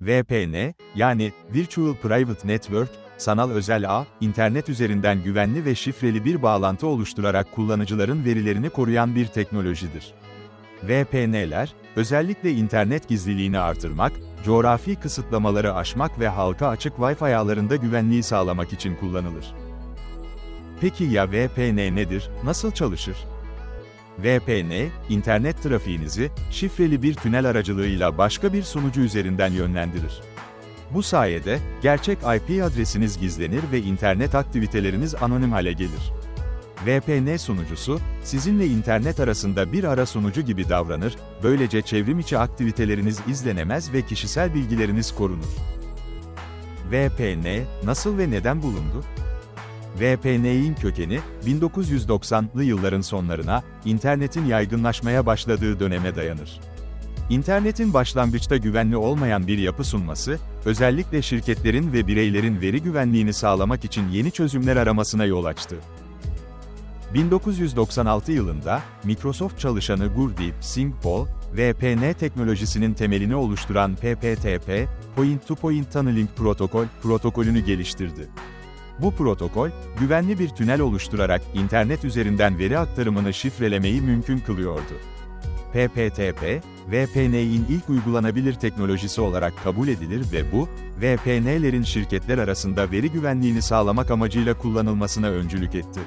VPN, yani Virtual Private Network, sanal özel ağ, internet üzerinden güvenli ve şifreli bir bağlantı oluşturarak kullanıcıların verilerini koruyan bir teknolojidir. VPN'ler, özellikle internet gizliliğini artırmak, coğrafi kısıtlamaları aşmak ve halka açık Wi-Fi ağlarında güvenliği sağlamak için kullanılır. Peki ya VPN nedir, nasıl çalışır? VPN, internet trafiğinizi, şifreli bir tünel aracılığıyla başka bir sunucu üzerinden yönlendirir. Bu sayede, gerçek IP adresiniz gizlenir ve internet aktiviteleriniz anonim hale gelir. VPN sunucusu, sizinle internet arasında bir ara sunucu gibi davranır, böylece çevrim içi aktiviteleriniz izlenemez ve kişisel bilgileriniz korunur. VPN, nasıl ve neden bulundu? VPN'in kökeni, 1990'lı yılların sonlarına, internetin yaygınlaşmaya başladığı döneme dayanır. İnternetin başlangıçta güvenli olmayan bir yapı sunması, özellikle şirketlerin ve bireylerin veri güvenliğini sağlamak için yeni çözümler aramasına yol açtı. 1996 yılında, Microsoft çalışanı Gurdeep Singh Paul, VPN teknolojisinin temelini oluşturan PPTP, Point-to-Point Tunneling Protokol, protokolünü geliştirdi. Bu protokol, güvenli bir tünel oluşturarak internet üzerinden veri aktarımını şifrelemeyi mümkün kılıyordu. PPTP, VPN'in ilk uygulanabilir teknolojisi olarak kabul edilir ve bu, VPN'lerin şirketler arasında veri güvenliğini sağlamak amacıyla kullanılmasına öncülük etti.